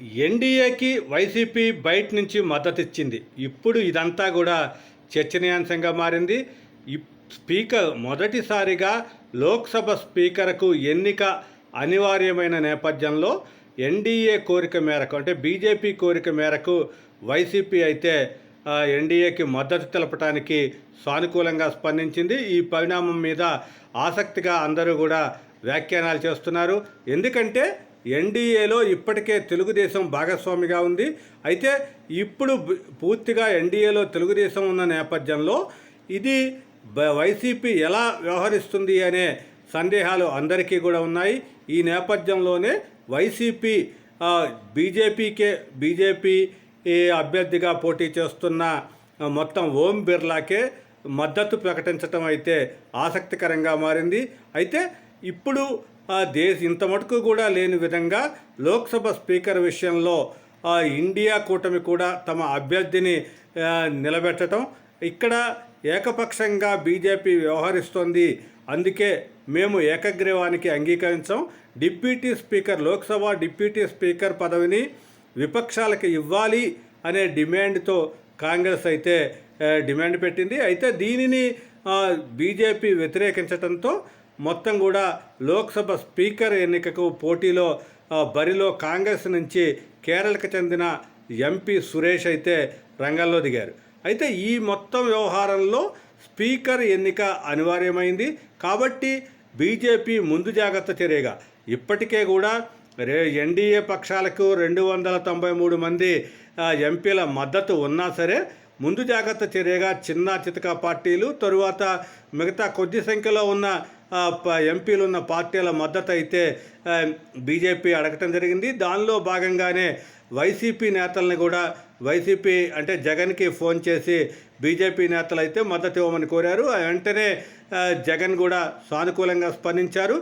ఎన్డీఏకి వైసీపీ బయట నుంచి మద్దతు ఇచ్చింది. ఇప్పుడు ఇదంతా కూడా చర్చనీయాంశంగా మారింది. స్పీకర్ మొదటిసారిగా లోక్సభ స్పీకర్కు ఎన్నిక అనివార్యమైన నేపథ్యంలో ఎన్డీఏ కోరిక మేరకు అంటే బీజేపీ కోరిక మేరకు వైసీపీ అయితే ఎన్డీఏకి మద్దతు తెలపడానికి సానుకూలంగా స్పందించింది. ఈ పరిణామం మీద ఆసక్తిగా అందరూ కూడా వ్యాఖ్యానాలు చేస్తున్నారు. ఎందుకంటే ఎన్డీఏలో ఇప్పటికే తెలుగుదేశం భాగస్వామిగా ఉంది. అయితే ఇప్పుడు పూర్తిగా ఎన్డీఏలో తెలుగుదేశం ఉన్న నేపథ్యంలో ఇది బ- వైసీపీ ఎలా వ్యవహరిస్తుంది అనే సందేహాలు అందరికీ కూడా ఉన్నాయి. ఈ నేపథ్యంలోనే వైసీపీ బీజేపీకే బీజేపీ అభ్యర్థిగా పోటీ చేస్తున్న మొత్తం ఓం బిర్లాకే మద్దతు ప్రకటించడం అయితే ఆసక్తికరంగా మారింది. అయితే ఇప్పుడు దేశ ఇంత మటుకు కూడా లేని విధంగా లోక్సభ స్పీకర్ విషయంలో ఆ, ఇండియా కూటమి కూడా తమ అభ్యర్థిని నిలబెట్టడం ఇక్కడ ఏకపక్షంగా బీజేపీ వ్యవహరిస్తోంది. అందుకే మేము ఏకగ్రీవానికి అంగీకరించాం. Deputy speaker Lok Sabha deputy speaker పదవిని విపక్షాలకు ఇవ్వాలి అనే డిమాండ్తో కాంగ్రెస్ అయితే డిమాండ్ పెట్టింది. అయితే దీనిని బీజేపీ వ్యతిరేకించడంతో మొత్తం కూడా లోక్సభ స్పీకర్ ఎన్నికకు పోటీలో బరిలో కాంగ్రెస్ నుంచి కేరళకు చెందిన ఎంపీ సురేష్ అయితే రంగంలో దిగారు. అయితే ఈ మొత్తం వ్యవహారంలో స్పీకర్ ఎన్నిక అనివార్యమైంది. కాబట్టి బీజేపీ ముందు జాగ్రత్త చర్యగా. ఇప్పటికే కూడా రే ఎన్డీఏ పక్షాలకు రెండు వందల తొంభై మూడు మంది ఎంపీల మద్దతు ఉన్నా సరే ముందు జాగ్రత్త చర్యగా చిన్న చితక పార్టీలు తరువాత మిగతా కొద్ది సంఖ్యలో ఉన్న ఎంపీలు ఉన్న పార్టీల మద్దతు అయితే బీజేపీ అడగటం జరిగింది. దానిలో భాగంగానే వైసీపీ నేతల్ని కూడా వైసీపీ అంటే జగన్కి ఫోన్ చేసి బీజేపీ నేతలు అయితే మద్దతు ఇవ్వమని కోరారు. వెంటనే జగన్ కూడా సానుకూలంగా స్పందించారు.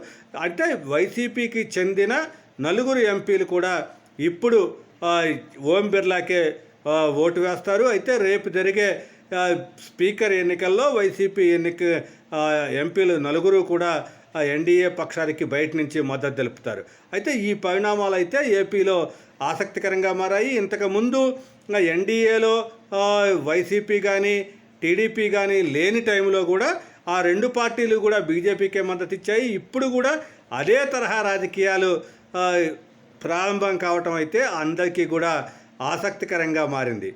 అంటే వైసీపీకి చెందిన నలుగురు ఎంపీలు కూడా ఇప్పుడు ఓం బిర్లాకే ఓటు వేస్తారు. అయితే రేపు జరిగే స్పీకర్ ఎన్నికల్లో వైసీపీ ఎన్నిక ఎంపీలు నలుగురు కూడా ఎన్డీఏ పక్షానికి బయట నుంచి మద్దతు తెలుపుతారు. అయితే ఈ పరిణామాలు అయితే ఏపీలో ఆసక్తికరంగా మారాయి. ఇంతకుముందు ఎన్డీఏలో వైసీపీ కానీ టీడీపీ కానీ లేని టైంలో కూడా ఆ రెండు పార్టీలు కూడా బీజేపీకే మద్దతు ఇచ్చాయి. ఇప్పుడు కూడా అదే తరహా రాజకీయాలు ప్రారంభం కావటం అయితే అందరికీ కూడా ఆసక్తికరంగా మారింది.